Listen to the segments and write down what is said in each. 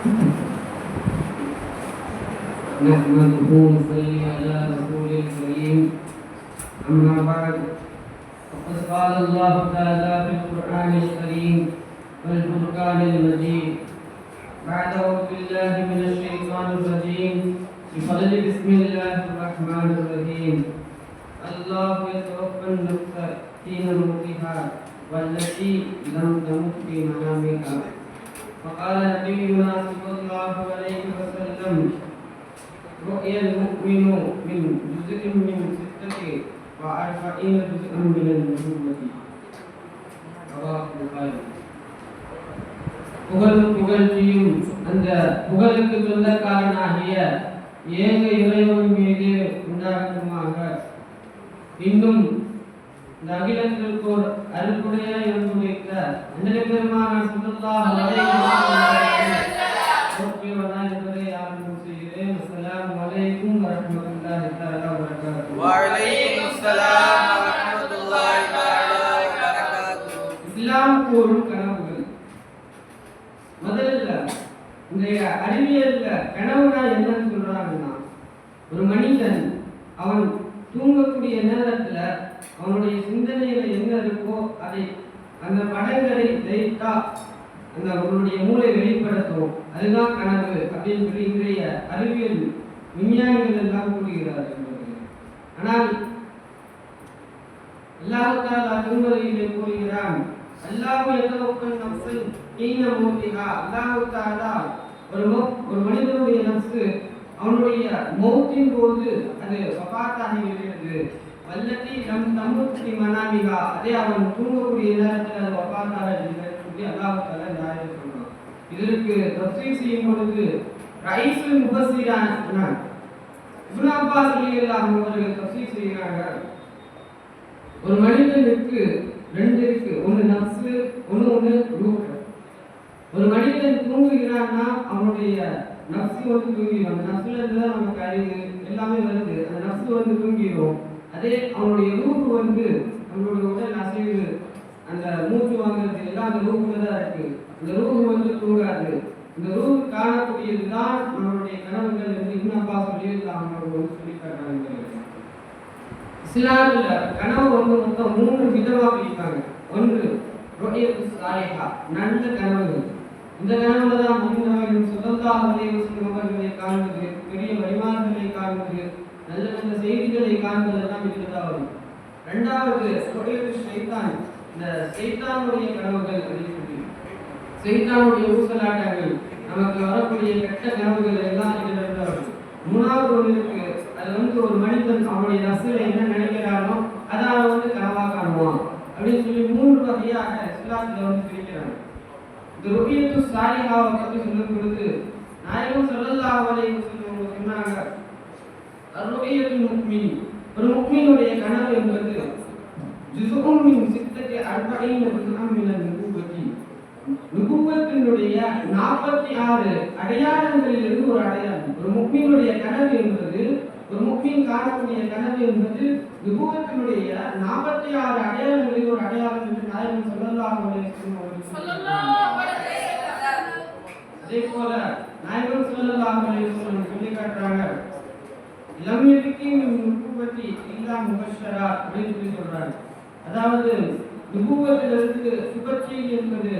نحمده ونصلي على رسوله الكريم. أما بعد فقد قال الله تعالى في القرآن الكريم والفرقان المجيد. بعد أعوذ بالله من الشيطان الرجيم. بفضل بسم الله الرحمن الرحيم. الله يتوفى النفس حين موتها والتي لم تمت في منامها. وقال نبينا صلى الله عليه وسلم رؤيا المؤمن من جزء من ستة وأربعين جزءا من النبوة رواه البخاري புகழும் புகழ்ச்சியும் அந்த புகழுக்கு சொந்தக்காரனாகிய ஏக இறைவன் மீது உண்டாகட்டுமாக இன்னும் இந்த அகிலத்திற்கு ஒரு அருள்குடைய இருந்துரைத்த அண்டலை பெருமானார் சுல்லா என்பதை ஆரம்பம் கனவுனா என்னன்னு சொல்றாங்கன்னா ஒரு மனிதன் அவன் தூங்கக்கூடிய நேரத்துல அவனுடைய சிந்தனையில என்ன இருக்கோ அதை அந்த படங்களை லைட்டா அந்த அவனுடைய மூளை வெளிப்படுத்தும் அதுதான் கனவு அப்படின்னு சொல்லி இன்றைய அறிவியல் விஞ்ஞானிகள் எல்லாம் கூறுகிறார்கள் ஆனால் அல்லாஹால தஆலா திருமறையிலே கூறுகிறான் அல்லாஹ் யதவக்கல் நஃப்ஸல் ஈன மூர்த்திகா அல்லாஹ் தாலா ஒரு ஒரு மனிதனுடைய நஃப்ஸ் அவனுடைய மௌத்தின் போது அது வஃபாத்தாகி வல்லத்தி நம் தமுத்தி மனாமிகா அதே அவன் தூங்கக்கூடிய நேரத்தில் அது வஃபாத்தாக சொல்லி அல்லாஹ் நியாயம் சொல்றான். இதற்கு தஃசீர் செய்யும் பொழுது ரைசு முகசீரான இப்னு அப்பாஸ் ரலியல்லாஹு அவர்கள் தஃசீர் செய்கிறாங்க ஒரு மனிதனுக்கு ரெண்டு இருக்கு. ஒன்று நப்சு ஒன்று ஒன்று ரூஹ் ஒரு மனிதன் தூங்குகிறான்னா அவனுடைய நப்சு வந்து தூங்கிடும் அந்த நப்சுல இருந்து தான் நமக்கு அறிவு எல்லாமே வருது. அந்த நப்சு வந்து தூங்கிடும் அதே அவனுடைய ரூப்பு வந்து நம்மளுடைய உடல் அசைவு அந்த மூச்சு வாங்குறது எல்லாம் அந்த ரூஹுல தான் இருக்கு. இந்த ரூஹ் வந்து தூங்காது. இந்த ரூஹ் காணக்கூடியது தான் நம்மளுடைய கனவுகள் வந்து இன்னும் அப்பா சொல்லி அவங்க வந்து சொல்லி காட்டுறாங்க இஸ்லாமில் கனவு வந்து மொத்தம் மூணு விதமா பிரிப்பாங்க. ஒன்று ரொயத்து சாலிஹா நல்ல கனவுகள். இந்த கனவுல தான் மனிதர்கள் சுதந்திரம் காண்பது பெரிய வருமானங்களை காண்பது நல்ல நல்ல செய்திகளை காண்பதெல்லாம் எல்லாம் வரும். ரெண்டாவது சைத்தான். இந்த சைத்தானுடைய கனவுகள் அப்படின்னு சொல்லி சைத்தானுடைய ஊசலாட்டங்கள் நமக்கு வரக்கூடிய கெட்ட கனவுகள் எல்லாம் இதுல வரும். மூணாவது ஒன்று இருக்கு. அது வந்து ஒரு மனிதன் அவனுடைய ரசில என்ன நினைக்கிறானோ அதை அவன் வந்து கனவா காணுவான். அப்படின்னு சொல்லி மூன்று வகையாக இஸ்லாத்துல வந்து பிரிக்கிறாங்க. இந்த ருபியத்து சாலிஹாவை பற்றி சொல்லும் பொழுது நாயகம் ஸல்லல்லாஹு அலைஹி வஸல்லம் சொன்னாங்க அருபியத்து முக்மின். ஒரு முக்மினுடைய கனவு என்பது ஜுசுகும் மின் சித்தத்தி அர்பஈன ஜுசுகம் மினன் நுபுவத்தி. நுபுவத்தினுடைய நாற்பத்தி ஆறு அடையாளங்களில் இருந்து ஒரு அடையாளம். ஒரு முக்மினுடைய கனவு என்பது ஒரு முக்மின் காணக்கூடிய கனவு என்பது நுபுவத்தினுடைய நாற்பத்தி ஆறு அடையாளங்களில் ஒரு அடையாளம் என்று நாயகம் சொல்லலாம் அதே போல நாயகம் சொல்லலாம் சொல்லி காட்டுறாங்க. லம் யபிகி இல்லா முபஷரா அப்படின்னு சொல்லி சொல்றாங்க. அதாவது நுபுவத்திலிருந்து சுபச்செய்தி என்பது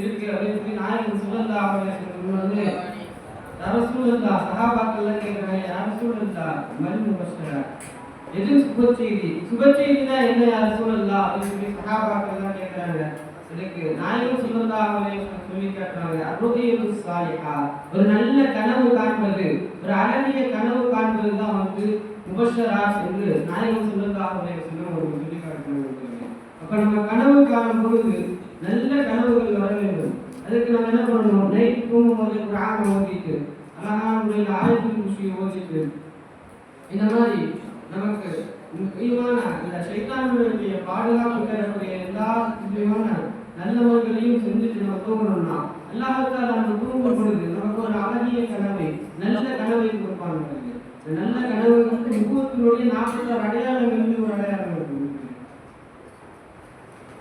இருக்கு அப்படின்னு சொல்லி நாயகம் சொல்லலாம் வந்து ரசூலுல்லா சஹாபாக்கள் கேட்கிறாங்க ரசூலுல்லா மல் முபஷரா எது சுபச்செய்தி? சுபச்செய்தினா என்ன ரசூலுல்லா அப்படின்னு சொல்லி சஹாபாக்கள் எனக்கு நாயகம் சொல்லலாம் சொல்லி காட்டுறாங்க அருகையு சாலிஹா. ஒரு நல்ல கனவு காண்பது ஒரு அழகிய கனவு காண்பது தான் வந்து முபஷரா என்று நாயகம் சொல்லலாம் அப்படின்னு சொல்லி ஒரு சொல்லி காட்டுறாங்க அப்ப நம்ம கனவு காணும் பொழுது நல்ல கனவுகள் வர வேண்டும். அதுக்கு நம்ம என்ன பண்ணணும்? நைட் தூங்கும் போது குரான் ஓதிட்டு அழகான முறையில் ஆயத்தில் விஷயம் ஓதிட்டு இந்த மாதிரி நமக்கு முக்கியமான இந்த சைத்தானுடைய பாதுகாப்பு தரக்கூடிய எல்லா முக்கியமான நல்லவர்களையும் செஞ்சுட்டு நம்ம தூங்கணும்னா அல்லாஹால நம்ம தூங்கும் பொழுது நமக்கு ஒரு அழகிய கனவை நல்ல கனவை கொடுப்பாங்க. நல்ல கனவு வந்து முகத்தினுடைய நாற்பத்தாறு இருந்து ஒரு அடையாளம் இருக்கு.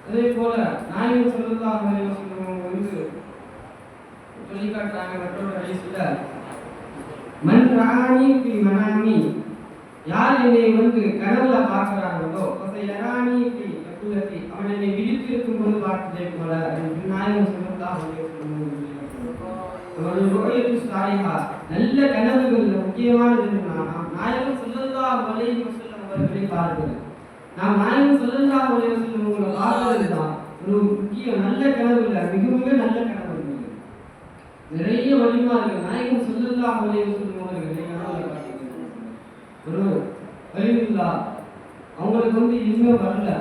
அதே போல நாயகர் சொல்லலாம் வந்து சொல்லி காட்டுறாங்க மற்றொரு ஹதீஸ்ல ராணி பி மனாமி யார் என்னை வந்து கனவுல பார்க்கிறாங்களோ அதை யராணி பி யகுலதி அவன் என்னை விழித்திருக்கும் போது பார்த்ததை போல அப்படின்னு நாயகம் சொல்லலாம் ஒரு ருயத்து சாலிஹா நல்ல கனவுகள் முக்கியமானது என்னன்னா நாயகம் ஸல்லல்லாஹு அலைஹி வஸல்லம் அவர்களை பார்க்கிறது நாம் நாயகம் ஸல்லல்லாஹு அலைஹி வஸல்லம் அவர்களை பார்க்கிறது தான் ஒரு முக்கிய நல்ல கனவு இல்லை மிக மிக நல்ல கனவு. இல்லை. நிறைய வழிமார்கள் நாயகம் ஸல்லல்லாஹு அலைஹி வஸல்லம் அவர்களை ஒரு வலிமுல்லா அவங்களுக்கு வந்து இன்னும் வரல.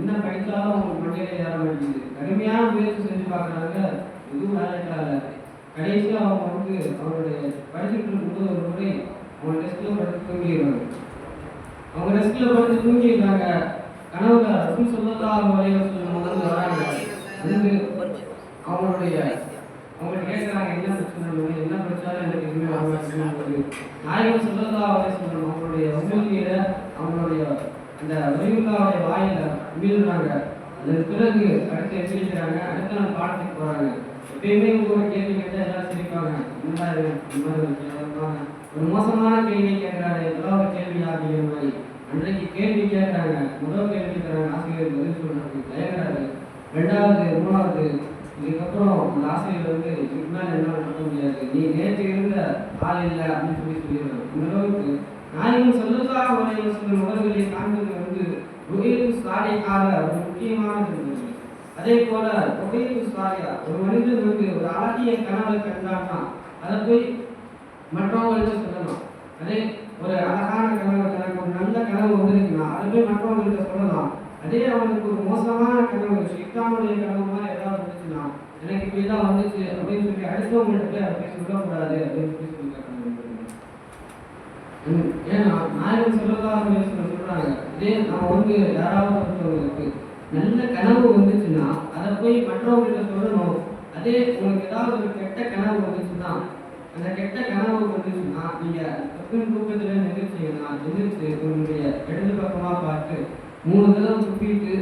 என்ன படித்தாலும் அவங்க மண்டையில ஏற வேண்டியது கடுமையான முயற்சி செஞ்சு பார்க்குறாங்க எதுவும் வேலைக்கால கடைசியில் அவங்க வந்து அவருடைய படிச்சுட்டு இருக்கும்போது ஒரு முறை அவங்க டெஸ்கில் படுத்து தூங்கிடுறாங்க அவங்க டெஸ்கில் படுத்து தூங்கிடுறாங்க. கனவுல ரசூல் சொல்லலாம் வரைய சொல்லுவாங்க வராங்க. வந்து அவங்களுடைய அவங்க கேட்குறாங்க என்ன பிரச்சனை என்ன பிரச்சனை எனக்கு எதுவுமே வர மாட்டேங்குது நாயகம் சொல்லலாம் வரைய சொல்லணும் அவங்களுடைய உண்மையில அவங்களுடைய அந்த வரிவுல்லாவுடைய வாயில மீறுறாங்க அதன் பிறகு அடுத்து எச்சரிக்கிறாங்க அடுத்த நாள் பாடத்துக்கு போறாங்க. எப்பயுமே உங்க ஒரு கேள்வி கேட்டால் எல்லாம் சிரிப்பாங்க. இந்த மாதிரி ஒரு மோசமான கேள்வி கேட்கிறாரு. இதெல்லாம் ஒரு கேள்வி அப்படிங்கிற மாதிரி? அன்றைக்கு கேள்வி கேட்கறாங்க முதல் கேள்வி கேட்கறாங்க. ஆசிரியர் பதில் சொல்றாங்க தயங்குறாரு. ரெண்டாவது மூணாவது இதுக்கப்புறம் அந்த ஆசிரியர் வந்து இதுக்கு மேலே என்ன பண்ண முடியாது. நீ நேற்று இருந்த ஆள் இல்லை அப்படின்னு சொல்லி சொல்லிடுறாரு. இந்த அளவுக்கு நாயகம் சொல்லலாம் வரைய சொல்லும் அவர்களை காண்பது வந்து ருஹேது சாலைக்காக ஒரு முக்கியமானது அதே போல ருஹேது சாலையா ஒரு மனிதன் வந்து ஒரு அழகிய கனவை கண்டான்னா அதை போய் மற்றவங்கள்ட்ட சொல்லலாம் அதே ஒரு அழகான கனவு எனக்கு ஒரு நல்ல கனவு வந்திருக்குன்னா அதை போய் மற்றவங்கள்ட்ட சொல்லலாம். அதே அவனுக்கு ஒரு மோசமான கனவு சித்தானுடைய கனவு மாதிரி ஏதாவது வந்துச்சுன்னா எனக்கு இப்படிதான் வந்துச்சு அப்படின்னு சொல்லி அடுத்தவங்கள்ட்ட போய் அதை போய் சொல்லக்கூடாது அப்படின்னு சொல்லி சொல்லி ஏன்னா நாயகன் சொல்லலாம் சொல்றாங்க. இதே நம்ம வந்து யாராவது ஒருத்தவங்களுக்கு நல்ல கனவு வந்துச்சுன்னா அதை போய் மற்றவங்கள்ட்ட சொல்லணும். அதே உங்களுக்கு ஏதாவது ஒரு கெட்ட கனவு வந்துச்சுன்னா அந்த கெட்ட கனவு வந்துச்சுன்னா நீங்க தப்பின் தூக்கத்துல நிகழ்ச்சிங்கன்னா எந்திரிச்சு உங்களுடைய இடது பக்கமா பார்த்து மூணு தடவை துப்பிட்டு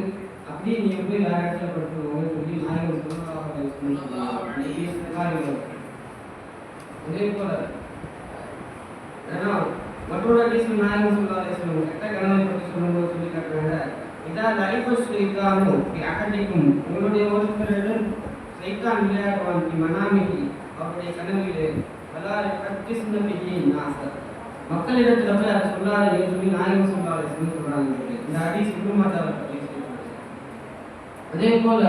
அப்படியே நீங்க போய் வேற இடத்துல படுத்துக்கோங்கன்னு சொல்லி நாயகன் சொல்லலாம். அதே போல ஏன்னா மற்றொரு ஹதீஸில் நாயகம் ஸல்லல்லாஹு அலைஹி வஸல்லம் கெட்ட கணவன் பற்றி சொல்லும்போது சொல்லி காட்டுறாங்க. இதா லைஃப் ஷைத்தானும் அகண்டிக்கும் உங்களுடைய ஒருத்தரிடம் சைத்தான் விளையாடுவான் பி மனாமிகி அவருடைய கனவிலே வலா கட்டிஸ் நபிஹி நாசர். மக்களிடத்தில் போய் அதை சொல்லாதீங்கன்னு சொல்லி நாயகம் ஸல்லல்லாஹு அலைஹி இந்த அடி இப்னு மாஜாவை பற்றி சொல்றாங்க. அதே போல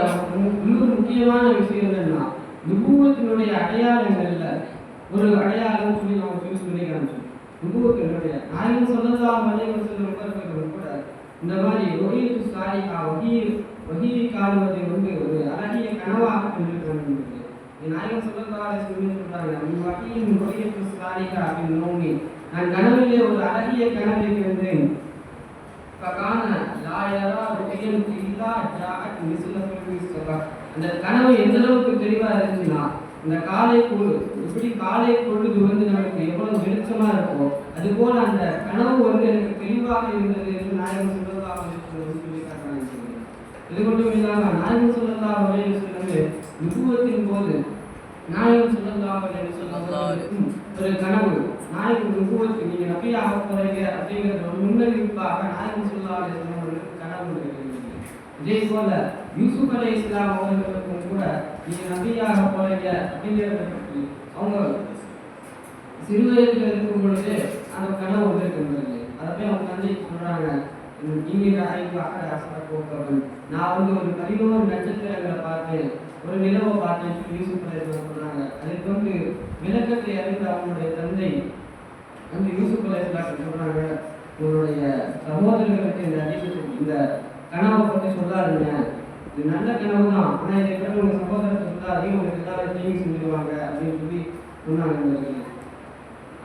இன்னொரு முக்கியமான விஷயம் என்னன்னா நுபுவத்தினுடைய அடையாளங்கள்ல ஒரு அடையாளம் சொல்லி நம்ம சொல்லி சொல்லி காமிச்சோம் நுபுவத்தினுடைய நாயகம் சொல்லலாம் வலைவர் செல்லும் உபர்களும் கூட இந்த மாதிரி ஒகியத்து சாரிகா வகி வகியை காணுவதை வந்து ஒரு அழகிய கனவாக கொண்டிருக்கிறது நாயகம் சொல்லலாம் சொல்லி சொல்றாங்க உன் வகியின் ஒகியத்து சாரிகா அப்படின்னு நோங்கி நான் கனவிலே ஒரு அழகிய கனவை கண்டேன் فكان لا يرى رؤيا الا جاءت مثل فلك الصباح அந்த கனவு எந்த அளவுக்கு தெளிவா இருந்துச்சுன்னா இந்த காலை பொழுது எப்படி காலை பொழுது வந்து நமக்கு எவ்வளவு வெளிச்சமா இருக்கோ அது போல அந்த கனவு வந்து எனக்கு தெளிவாக இருந்தது என்று நாயகம் சொல்லலாம் சொல்லி இது மட்டும் இல்லாமல் நாயகம் சொல்லலாம் வரையில் சொல்லுங்க போது நாயகம் சொல்லலாம் வரையில் ஒரு கனவு. நாயகம் நுபுவத்து நீங்க நப்பியாக போறீங்க அப்படிங்கிற ஒரு முன்னறிவிப்பாக நாயகம் சொல்லாத கனவு இதே போல யூசுப் அலை இஸ்லாம் அவர்களுக்கு நீ நீங்க நபியாக போறீங்க அப்படிங்கிறத பற்றி அவங்க சிறு வயதுல இருக்கும் பொழுது அந்த கனவு வந்திருக்கிறது அதை போய் அவங்க தந்தை சொல்றாங்க. இங்கிற ஐந்து அக்கறை அசர போக்கவன் நான் வந்து ஒரு பதினோரு நட்சத்திரங்களை பார்த்தேன் ஒரு நிலவை பார்த்தேன் யூசுப் அலை சொல்றாங்க. அதுக்கு வந்து விளக்கத்தை அறிந்த அவங்களுடைய தந்தை வந்து யூசுப் அலை சொல்றாங்க. உங்களுடைய சகோதரர்களுக்கு இந்த அதிசயத்தை இந்த கனவை பற்றி சொல்லாருங்க இது நல்ல கனவு தான் ஆனால் இதை பற்றி உங்கள் சகோதரத்தை சொல்லாதீங்க உங்களுக்கு எல்லாரும் தீங்கு செஞ்சிருவாங்க அப்படின்னு சொல்லி சொன்னாங்க நண்பர்களே.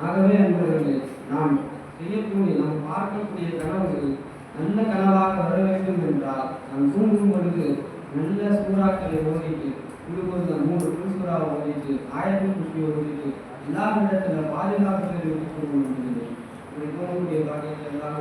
ஆகவே நண்பர்களே நாம் செய்யக்கூடிய நாம் பார்க்கக்கூடிய கனவுகள் நல்ல கனவாக வர வேண்டும் என்றால் நாம் தூங்கும் பொழுது நல்ல சூறாக்களை ஓடிட்டு குழுவது மூன்று குழுசூறாவை ஓதிட்டு ஆயிரத்தி குஷியை ஓதிட்டு எல்லா இடத்துல பாதுகாப்புகளை தெரிவித்துக் கொண்டு இப்படி தூங்கக்கூடிய பாக்கியத்தை எல்லாம்